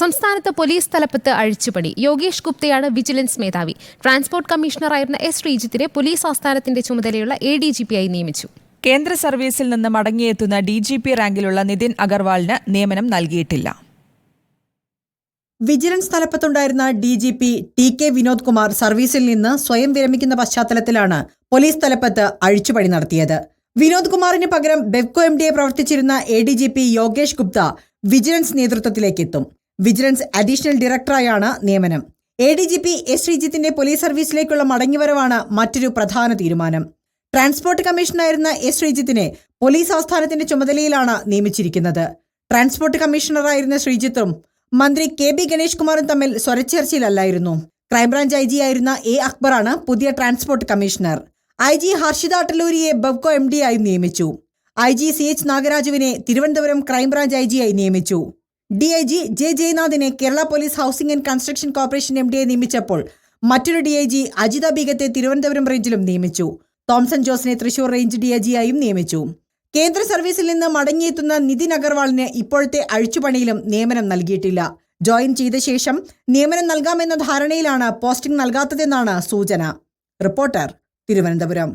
സംസ്ഥാനത്ത് പോലീസ് തലപ്പത്ത് അഴിച്ചുപണി യോഗേഷ് ഗുപ്തയാണ് വിജിലൻസ് മേധാവി. ട്രാൻസ്പോർട്ട് കമ്മീഷണറായിരുന്ന എസ് ശ്രീജിത്തിനെ പോലീസ് ആസ്ഥാനത്തിന്റെ ചുമതലയുള്ള എ ഡി ജി പിയായി നിയമിച്ചു. കേന്ദ്ര സർവീസിൽ നിന്ന് മടങ്ങിയെത്തുന്ന ഡി ജി പി റാങ്കിലുള്ള നിതിൻ അഗർവാളിന് നിയമനം നൽകിയിട്ടില്ല. Vigilance തലപ്പത്തുണ്ടായിരുന്ന D G P T K Vinod Kumar സർവീസിൽ നിന്ന് സ്വയം വിരമിക്കുന്ന പശ്ചാത്തലത്തിലാണ് പോലീസ് തലപ്പത്ത് അഴിച്ചുപണി നടത്തിയത്. വിനോദ് കുമാറിന് പകരം ബെവ്കോ എം ഡി എ പ്രവർത്തിച്ചിരുന്ന A D G P Yogesh Gupta vigilance നേതൃത്വത്തിലേക്ക് എത്തും വിജിലൻസ് അഡീഷണൽ ഡയറക്ടറായാണ് നിയമനം. A D G P S ശ്രീജിത്തിന്റെ police സർവീസിലേക്കുള്ള മടങ്ങിവരവാണ് മറ്റൊരു പ്രധാന തീരുമാനം. ട്രാൻസ്പോർട്ട് കമ്മീഷണറായിരുന്ന എസ് ശ്രീജിത്തിനെ പോലീസ് ആസ്ഥാനത്തിന്റെ ചുമതലയിലാണ് നിയമിച്ചിരിക്കുന്നത്. ട്രാൻസ്പോർട്ട് കമ്മീഷണറായിരുന്ന ശ്രീജിത്തും മന്ത്രി കെ ബി ഗണേഷ് കുമാറും തമ്മിൽ സ്വരച്ചേർച്ചയിലല്ലായിരുന്നു. ക്രൈംബ്രാഞ്ച് ഐ ജി ആയിരുന്ന എ അക്ബറാണ് പുതിയ transport commissioner. I G Harshitha അട്ടലൂരിയെ Bevco M D ആയി നിയമിച്ചു. I G C H നാഗരാജുവിനെ Thiruvananthapuram crime branch I G ആയി നിയമിച്ചു. D I G J ജയനാഥിനെ Kerala police housing and construction corporation M ഡിയെ നിയമിച്ചപ്പോൾ മറ്റൊരു D I G Ajitha ബീഗത്തെ തിരുവനന്തപുരം റേഞ്ചിലും നിയമിച്ചു. Thomson ജോസിനെ Thrissur range D I G ആയും നിയമിച്ചു. കേന്ദ്ര സർവീസിൽ നിന്ന് മടങ്ങിയെത്തുന്ന നിതിൻ അഗർവാളിന് ഇപ്പോഴത്തെ അഴിച്ചുപണിയിലും നിയമനം നൽകിയിട്ടില്ല. ജോയിൻ ചെയ്ത ശേഷം നിയമനം നൽകാമെന്ന ധാരണയിലാണ് പോസ്റ്റിംഗ് നൽകാത്തതെന്നാണ് സൂചന. റിപ്പോർട്ടർ തിരുവനന്തപുരം.